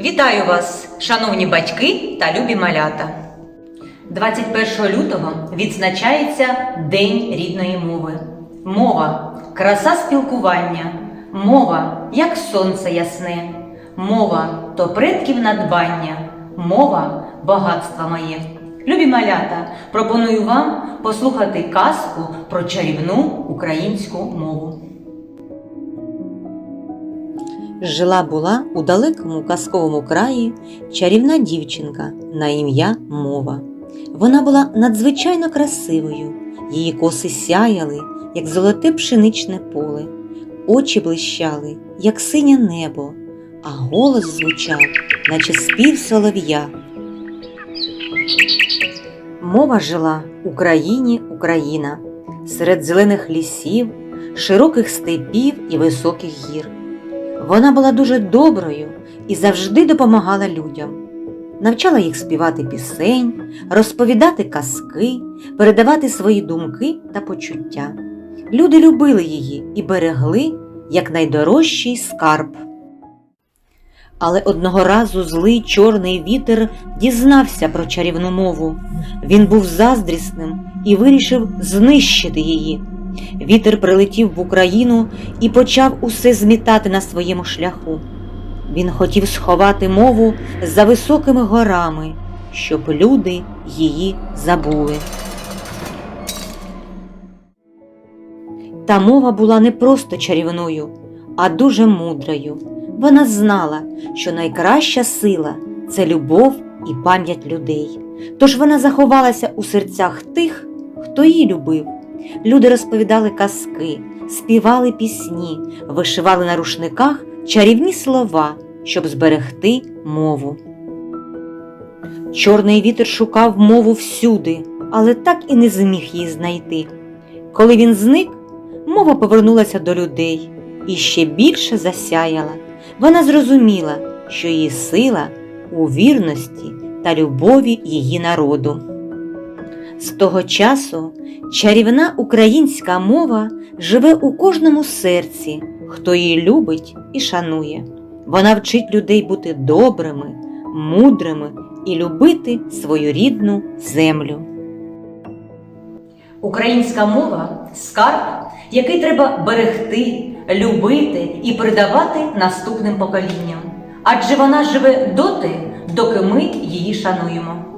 Вітаю вас, шановні батьки та любі малята. 21 лютого відзначається День рідної мови. Мова краса спілкування, мова як сонце ясне, мова то предків надбання, мова багатства моє. Любі малята, пропоную вам послухати казку про чарівну українську мову. Жила була у далекому казковому краї чарівна дівчинка на ім'я Мова. Вона була надзвичайно красивою, її коси сяяли, як золоте пшеничне поле, очі блищали, як синє небо, а голос звучав, наче спів солов'я. Мова жила у країні Україна, серед зелених лісів, широких степів і високих гір. Вона була дуже доброю і завжди допомагала людям. Навчала їх співати пісень, розповідати казки, передавати свої думки та почуття. Люди любили її і берегли як найдорожчий скарб. Але одного разу злий чорний вітер дізнався про чарівну мову. Він був заздрісним і вирішив знищити її. Вітер прилетів в Україну і почав усе змітати на своєму шляху. Він хотів сховати мову за високими горами, щоб люди її забули. Та мова була не просто чарівною, а дуже мудрою. Вона знала, що найкраща сила це любов і пам'ять людей. Тож вона заховалася у серцях тих, хто її любив. Люди розповідали казки, співали пісні, вишивали на рушниках чарівні слова, щоб зберегти мову. Чорний вітер шукав мову всюди, але так і не зміг її знайти. Коли він зник, мова повернулася до людей і ще більше засяяла. Вона зрозуміла, що її сила у вірності та любові її народу. З того часу чарівна українська мова живе у кожному серці, хто її любить і шанує. Вона вчить людей бути добрими, мудрими і любити свою рідну землю. Українська мова скарб, який треба берегти, любити і передавати наступним поколінням. Адже вона живе доти, доки ми її шануємо.